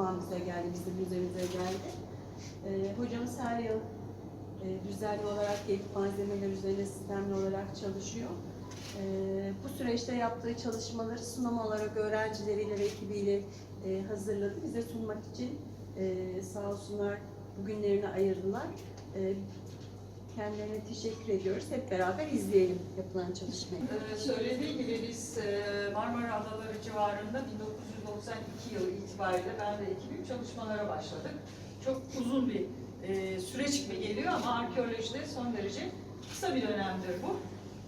defa bize geldi, bizim müzemize geldi. Ee, hocamız her yıl e, düzenli olarak gelip malzemeler üzerine sistemli olarak çalışıyor. Ee, bu süreçte yaptığı çalışmaları sunum olarak öğrencileriyle ve ekibiyle e, hazırladı. Bize sunmak için e, sağ olsunlar bugünlerini ayırdılar. E, kendilerine teşekkür ediyoruz. Hep beraber izleyelim yapılan çalışmayı. Ee, Söylediği gibi biz e, Marmara Adaları civarında 1992 yılı itibariyle ben de ekibim çalışmalara başladık. Çok uzun bir e, süreç gibi geliyor ama arkeolojide son derece kısa bir dönemdir bu.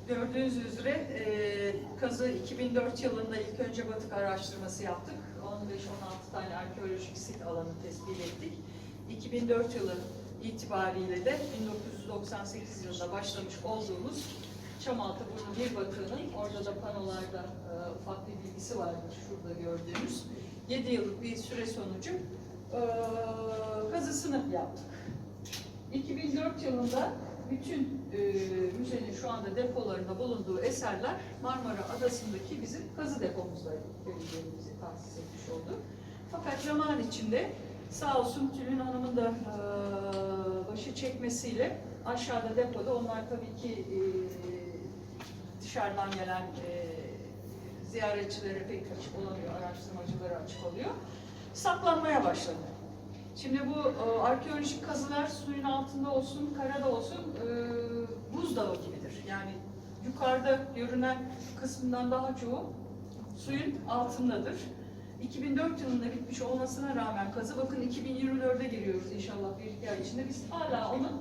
Gördüğünüz üzere e, kazı 2004 yılında ilk önce batık araştırması yaptık. 15-16 tane arkeolojik sit alanı tespit ettik. 2004 yılı itibariyle de 1998 yılında başlamış olduğumuz Çamaltı Burnu bir batığının orada da panolarda e, ufak bir bilgisi vardır şurada gördüğümüz. 7 yıllık bir süre sonucu e, kazısını yaptık. 2004 yılında bütün e, müzenin şu anda depolarında bulunduğu eserler Marmara Adası'ndaki bizim kazı depomuzda belediyemizi tahsis etmiş oldu. Fakat zaman içinde sağ olsun Tülin Hanım'ın da e, başı çekmesiyle aşağıda depoda onlar tabii ki e, dışarıdan gelen e, ziyaretçilere pek açık olamıyor, araştırmacılara açık oluyor. Saklanmaya başladı. Şimdi bu e, arkeolojik kazılar suyun altında olsun, karada olsun e, buzdağı gibidir. Yani yukarıda görünen kısmından daha çoğu suyun altındadır. 2004 yılında bitmiş olmasına rağmen kazı, bakın 2024'e giriyoruz inşallah bir iki ay içinde. Biz hala onun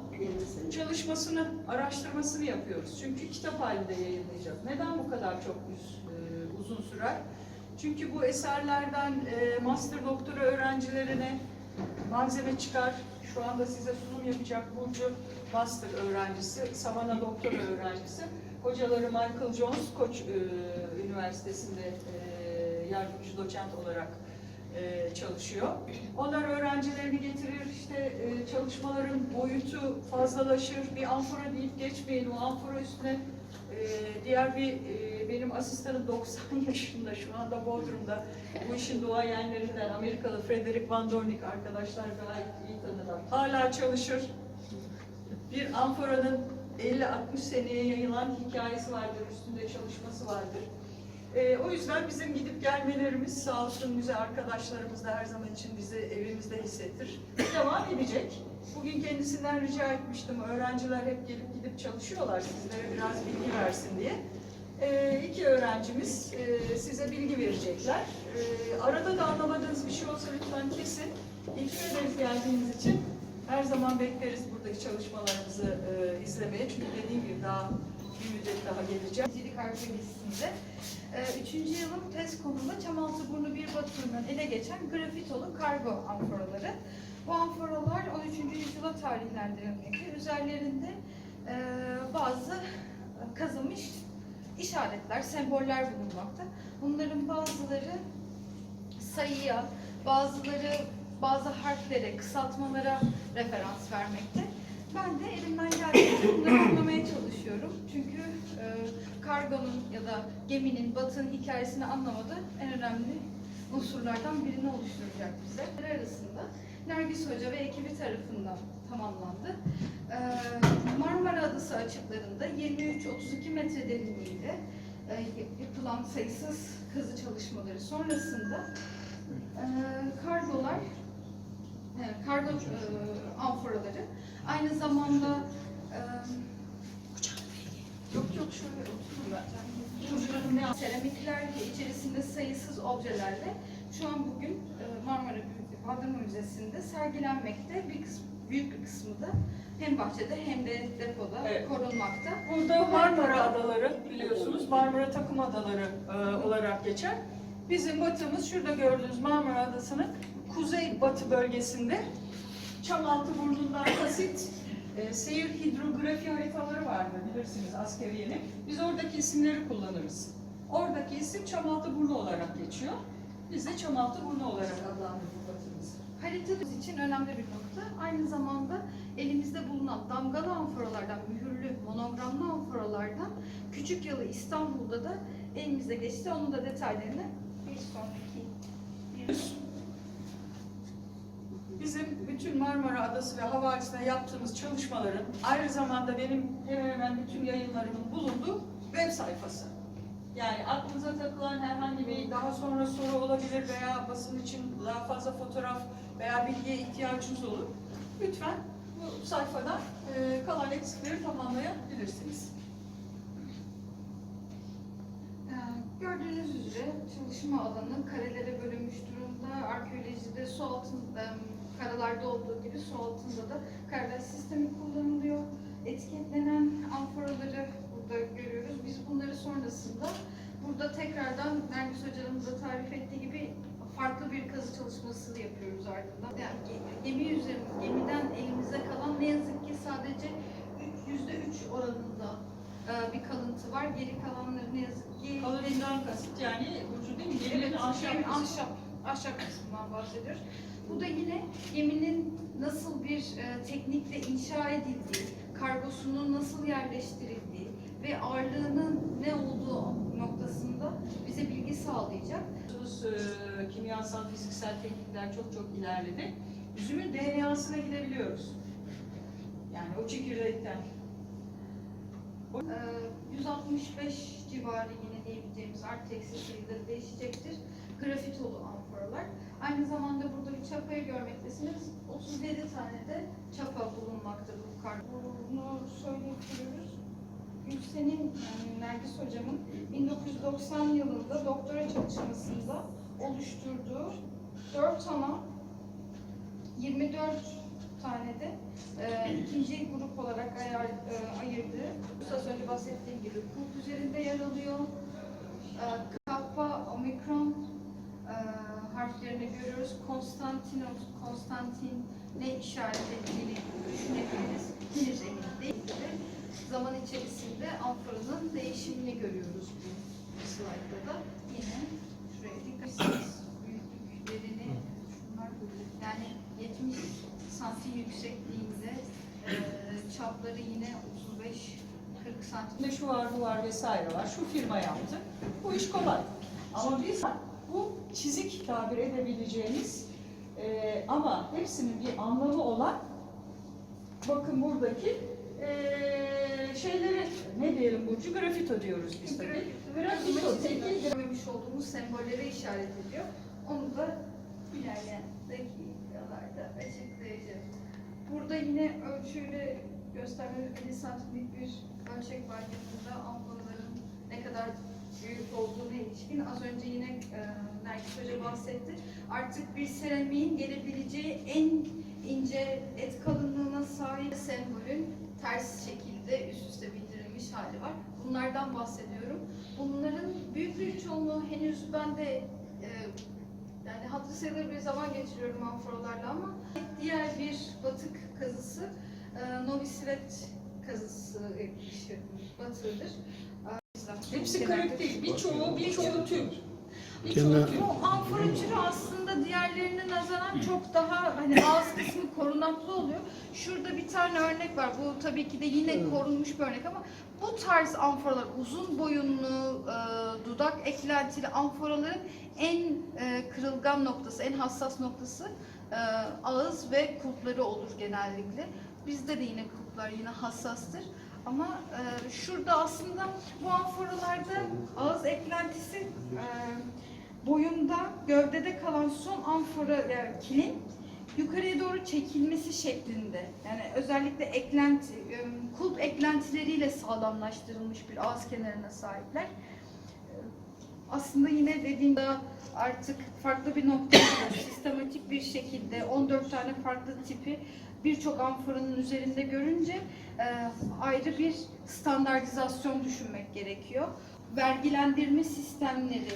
çalışmasını, araştırmasını yapıyoruz. Çünkü kitap halinde yayınlayacak. Neden bu kadar çok e, uzun sürer? Çünkü bu eserlerden e, master doktora öğrencilerine malzeme çıkar. Şu anda size sunum yapacak Burcu master öğrencisi, Savannah doktora öğrencisi. Hocaları Michael Jones Koç e, Üniversitesi'nde yardımcı doçent olarak e, çalışıyor. Onlar öğrencilerini getirir, işte e, çalışmaların boyutu fazlalaşır. Bir amfora deyip geçmeyin, o amfora üstüne e, diğer bir e, benim asistanım 90 yaşında şu anda Bodrum'da bu işin duayenlerinden Amerikalı Frederick Van Dornick arkadaşlar gayet iyi tanırlar. Hala çalışır. Bir amforanın 50-60 seneye yayılan hikayesi vardır, üstünde çalışması vardır. Ee, o yüzden bizim gidip gelmelerimiz sağ olsun müze arkadaşlarımız da her zaman için bizi evimizde hissettir. Devam edecek. Bugün kendisinden rica etmiştim. Öğrenciler hep gelip gidip çalışıyorlar sizlere biraz bilgi versin diye. Ee, iki öğrencimiz e, size bilgi verecekler. Ee, arada da anlamadığınız bir şey olsa lütfen kesin. Teşekkür ederiz geldiğiniz için. Her zaman bekleriz buradaki çalışmalarımızı e, izlemeye. Çünkü dediğim gibi daha bir müddet daha geleceğim. Birincilik arkeolojisinde. Ee, Üçüncü yılın test konumunda Çamaltıburnu bir batırından ele geçen grafitolu kargo amforaları. Bu amforalar 13. yüzyıla tarihlendirilmekte. Üzerlerinde e, bazı kazılmış işaretler, semboller bulunmakta. Bunların bazıları sayıya, bazıları bazı harflere, kısaltmalara referans vermekte. Ben de elimden geldiğince bunları anlamaya çalışıyorum. Çünkü e, kargonun ya da geminin, batının hikayesini anlamada en önemli unsurlardan birini oluşturacak bize. Arasında Nergis Hoca ve ekibi tarafından tamamlandı. E, Marmara Adası açıklarında 23-32 metre derinliğinde e, yapılan sayısız kazı çalışmaları sonrasında e, kargolar, e, kargo e, amforaları aynı zamanda e, Yok yok şöyle oturun ne seramikler içerisinde sayısız objelerle şu an bugün e, Marmara Badırma Müzesi'nde sergilenmekte. Bir kısmı, büyük bir kısmı da hem bahçede hem de depoda Evet. korunmakta. Burada Marmara Adaları biliyorsunuz Marmara Takım Adaları e, olarak geçer. Bizim batımız şurada gördüğünüz Marmara Adası'nın kuzey batı bölgesinde Çamaltı burnundan basit e, seyir hidrografi haritaları vardır bilirsiniz askeriyenin. Biz oradaki isimleri kullanırız. Oradaki isim Çamaltı burnu olarak geçiyor. Biz de Çamaltı burnu olarak adlandırdık batımızı. Haritamız için önemli bir nokta. Aynı zamanda elimizde bulunan damgalı amforalardan, mühürlü, monogramlı amforalardan Küçük Yalı İstanbul'da da elimize geçti. Onun da detaylarını bir sonraki bizim bütün Marmara Adası ve havalisinde yaptığımız çalışmaların aynı zamanda benim hemen hemen bütün yayınlarımın bulunduğu web sayfası. Yani aklınıza takılan herhangi bir daha sonra soru olabilir veya basın için daha fazla fotoğraf veya bilgiye ihtiyacınız olur. Lütfen bu sayfadan e, kalan eksikleri tamamlayabilirsiniz. Ee, Gördüğünüz üzere çalışma alanı karelere bölünmüş durumda. Arkeolojide su altında, karalarda olduğu gibi su altında da karadaş sistemi kullanılıyor. Etiketlenen amforaları burada görüyoruz. Biz bunları sonrasında burada tekrardan Nergis Hoca'nın da tarif ettiği gibi farklı bir kazı çalışması yapıyoruz ardından. Yani ge- gemi üzerinde, gemiden elimize kalan ne yazık ki sadece yüzde üç oranında e, bir kalıntı var. Geri kalanları ne yazık ki Kalınından kasıt yani Burcu değil mi? Geminin Evet, ahşap ahşap, ahşap kısmından bahsediyoruz. Bu da yine geminin nasıl bir e, teknikle inşa edildiği, kargosunun nasıl yerleştirildiği ve ağırlığının ne olduğu noktasında bize bilgi sağlayacak. E, kimyasal, fiziksel teknikler çok çok ilerledi. Üzümün DNA'sına gidebiliyoruz. Yani o çekirdekten. E, 165 civarı yine diyebileceğimiz artı eksi sayıları değişecektir. Grafitolu amforalar. Aynı zamanda burada bir çapayı görmektesiniz. 37 tane de çapa bulunmakta bu kar. Bunu söyleyebiliyoruz. Gülsen'in, yani Nergis hocamın 1990 yılında doktora çalışmasında oluşturduğu 4 ana 24 tane de e, ikinci grup olarak ayar, e, ayırdığı, az önce bahsettiğim gibi kulp üzerinde yer alıyor. E, harflerini görüyoruz. Konstantinos, Konstantin ne işaret ettiğini düşünebiliriz. Henüz emin değiliz. Zaman içerisinde amforanın değişimini görüyoruz bu slaytta da. Yine şuraya dikkat büyüklüklerini şunlar yani 70 santim yüksekliğinde e, çapları yine 35 40 santim. Şu var, bu var vesaire var. Şu firma yaptı. Bu iş kolay. Ama biz çizik tabir edebileceğimiz e, ama hepsinin bir anlamı olan bakın buradaki e, şeyleri ne diyelim Burcu? Grafito diyoruz biz tabii. Grafito, tekil görmemiş olduğumuz sembollere işaret ediyor. Onu da ilerleyen dakikalarda açıklayacağım. Burada yine ölçüyle göstermemiz 50 santimlik bir ölçek var yanında amforaların ne kadar büyük olduğuna ilişkin. Az önce yine e, Nergis Hoca bahsetti. Artık bir seramiğin gelebileceği en ince et kalınlığına sahip sembolün ters şekilde üst üste bindirilmiş hali var. Bunlardan bahsediyorum. Bunların büyük bir çoğunluğu henüz ben de e, yani hatırı sayılır bir zaman geçiriyorum amforalarla ama diğer bir batık kazısı e, Novisiret kazısı işi batığıdır. E, Hepsi kırık değil. Birçoğu, birçoğu tüm. Tüm. Bu amfora türü aslında diğerlerine nazaran çok daha hani ağız kısmı korunaklı oluyor. Şurada bir tane örnek var. Bu tabii ki de yine korunmuş bir örnek ama bu tarz amforalar uzun boyunlu, e, dudak eklentili amforaların en e, kırılgan noktası, en hassas noktası e, ağız ve kulpları olur genellikle. Bizde de yine kulplar yine hassastır. Ama e, şurada aslında bu amforalarda ağız eklentisi e, boyunda gövdede kalan son amfora yani kilin yukarıya doğru çekilmesi şeklinde. Yani özellikle eklenti, e, kulp eklentileriyle sağlamlaştırılmış bir ağız kenarına sahipler. Aslında yine dediğim gibi artık farklı bir noktada sistematik bir şekilde 14 tane farklı tipi birçok amforanın üzerinde görünce e, ayrı bir standartizasyon düşünmek gerekiyor. Vergilendirme sistemleri,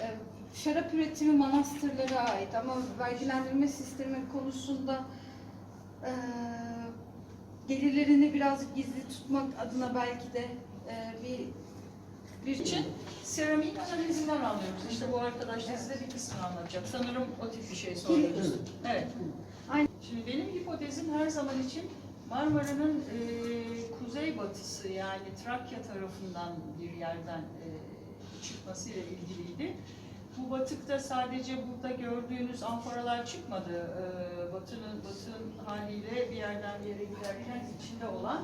e, şarap üretimi manastırlara ait ama vergilendirme sistemi konusunda e, gelirlerini biraz gizli tutmak adına belki de e, bir bir için seramiğin analizinden anlıyoruz. İşte bu arkadaş da size bir kısmını anlatacak. Sanırım o tip bir şey soruyoruz. Evet. Aynen. Şimdi benim hipotezim her zaman için Marmara'nın e, kuzeybatısı yani Trakya tarafından bir yerden e, çıkmasıyla ilgiliydi. bu batıkta sadece burada gördüğünüz amforalar çıkmadı. Ee, batının batının haliyle bir yerden bir yere giderken içinde olan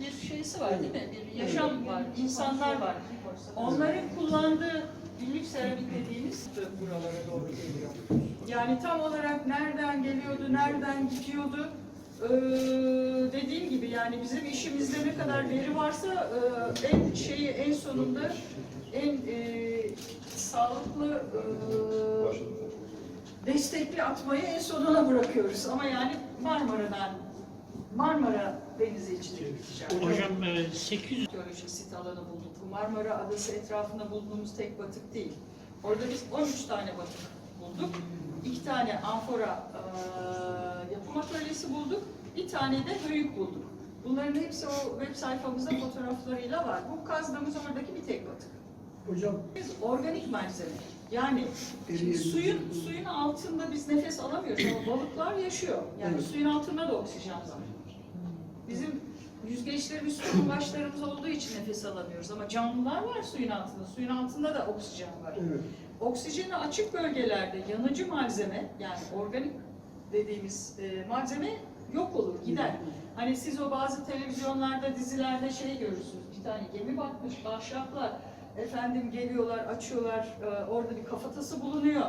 bir şeysi var değil mi? Bir yaşam var, insanlar var. Onların kullandığı günlük seramik dediğimiz buralara doğru geliyor. Yani tam olarak nereden geliyordu, nereden gidiyordu? Ee, dediğim gibi yani bizim işimizde ne kadar veri varsa e, en şeyi en sonunda en e, sağlıklı e, destekli atmayı en sonuna bırakıyoruz. Ama yani Marmara'dan Marmara Denizi için gideceğim. Hocam e, 800 arkeolojik sit alanı bulduk. Bu Marmara Adası etrafında bulduğumuz tek batık değil. Orada biz 13 tane batık bulduk. İki tane amfora eee, yapım atölyesi bulduk. Bir tane de höyük bulduk. Bunların hepsi o web sayfamızda fotoğraflarıyla var. Bu kazdığımız oradaki bir tek batık. Hocam Biz organik malzeme. Yani suyun suyun altında biz nefes alamıyoruz ama balıklar yaşıyor. Yani Evet. suyun altında da oksijen var. Bizim yüzgeçlerimiz başlarımız olduğu için nefes alamıyoruz ama canlılar var suyun altında. Suyun altında da oksijen var. evet. Oksijeni açık bölgelerde yanıcı malzeme yani organik dediğimiz e, malzeme yok olur, gider. Hani siz o bazı televizyonlarda, dizilerde şey görürsünüz. Bir tane gemi batmış, ahşaplar. Efendim geliyorlar, açıyorlar, e, orada bir kafatası bulunuyor.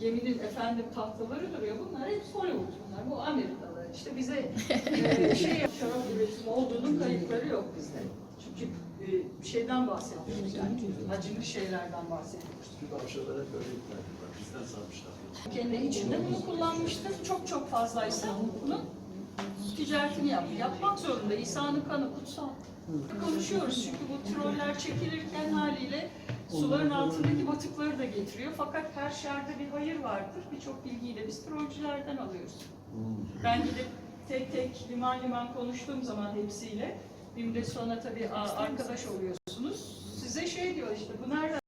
Geminin efendim tahtaları duruyor. Bunlar hep Hollywood bunlar. Bu Amerikalı. İşte bize e, şey şarap üretimi olduğunun kayıtları yok bizde. Çünkü e, şeyden bahsediyoruz yani. Hacimli şeylerden bahsediyoruz. Böyle Bizden sarmışlar. Kendi içinde bunu kullanmıştır. Çok çok fazlaysa bunun ticaretini yap. Yapmak zorunda. İsa'nın kanı kutsal. Konuşuyoruz çünkü bu troller çekilirken haliyle suların altındaki batıkları da getiriyor. Fakat her şerde bir hayır vardır. Birçok bilgiyi de biz trollcülerden alıyoruz. Ben gidip tek tek liman liman konuştuğum zaman hepsiyle bir müddet sonra tabii arkadaş oluyorsunuz. Size şey diyor işte bu nereden